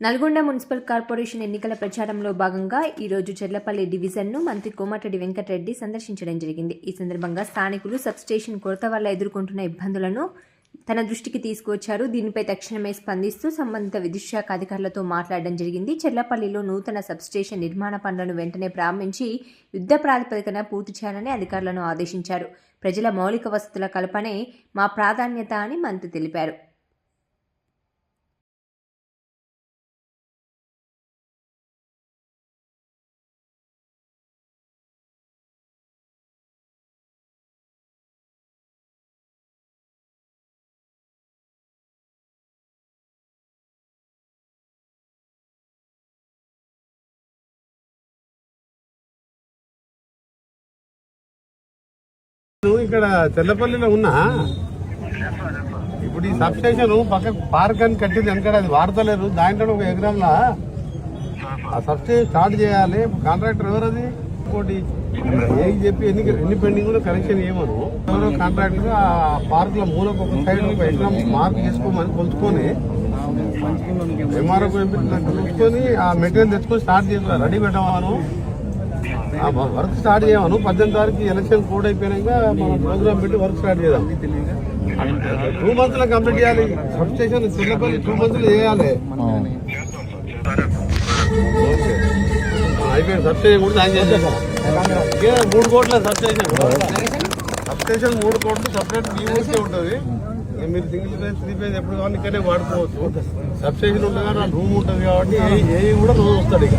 Nalgonda municipal corporation ఎన్నికల ప్రచారంలో భాగంగా ఈరోజు చెర్లపల్లి డివిజన్ను మంత్రి కోమటిరెడ్డి వెంకటరెడ్డి సందర్శించడం జరిగింది. ఈ సందర్భంగా స్థానికులు సబ్స్టేషన్ కొరత వల్ల ఎదుర్కొంటున్న ఇబ్బందులను తన దృష్టికి తీసుకువచ్చారు. దీనిపై తక్షణమే స్పందిస్తూ సంబంధిత విద్యుత్ శాఖ అధికారులతో మాట్లాడడం జరిగింది. చెర్లపల్లిలో నూతన సబ్స్టేషన్ నిర్మాణ పనులను వెంటనే ప్రారంభించి యుద్ధ ప్రాతిపదికన పూర్తి చేయాలని అధికారులను ఆదేశించారు. ప్రజల మౌలిక వసతుల కల్పనే మా ప్రాధాన్యత అని మంత్రి తెలిపారు. నువ్వు ఇక్కడ తెల్లపల్లిలో ఉన్నా? ఇప్పుడు ఈ సబ్ స్టేషన్ పక్క పార్క్ అని కట్టింది వెనకాల అది వాడతలేరు దాంట్లో ఒక ఎకరంలా ఆ సబ్ స్టేషన్ స్టార్ట్ చేయాలి. కాంట్రాక్టర్ ఎవరు అది ఇంకోటి ఏం చెప్పి ఎన్ని ఎన్ని పెండింగ్ కనెక్షన్ ఏమను ఎవరో కాంట్రాక్టర్ ఆ పార్క్లో మూలకు ఒక సైడ్ ఒక ఎకరం మార్క్ చేసుకోమని కొలుచుకొని ఎంఆర్ఓ కొలుచుకొని ఆ మెటీరియల్ తెచ్చుకొని స్టార్ట్ చేస్తారు రెడీ పెట్టమను. వర్క్ స్టార్ట్ చేయమను. పద్దెనిమిది తారీఖు ఎలక్షన్ కోడ్ అయిపోయినాక మనం ప్రోగ్రామ్ పెట్టి వర్క్ స్టార్ట్ చేద్దాం. టూ మంత్స్లో కంప్లీట్ చేయాలి. సబ్ స్టేషన్ చిన్నపల్లి టూ మంత్స్లో చేయాలి. అయిపోయింది. సబ్ స్టేషన్ కూడా దాని మూడు కోట్ల సబ్ స్టేషన్ సబ్ స్టేషన్ మూడు కోట్లు సపరేట్ మీ ఊరికే ఉంటుంది. మీరు సింగిల్ ఫేజ్ త్రీ ఫేజ్ ఎప్పుడు కావాలి ఇక్కడే వాడుకోవచ్చు. సబ్ స్టేషన్ ఉంటుంది కానీ రూమ్ ఉంటుంది కాబట్టి ఏ కూడా రోజు వస్తాడు ఇక.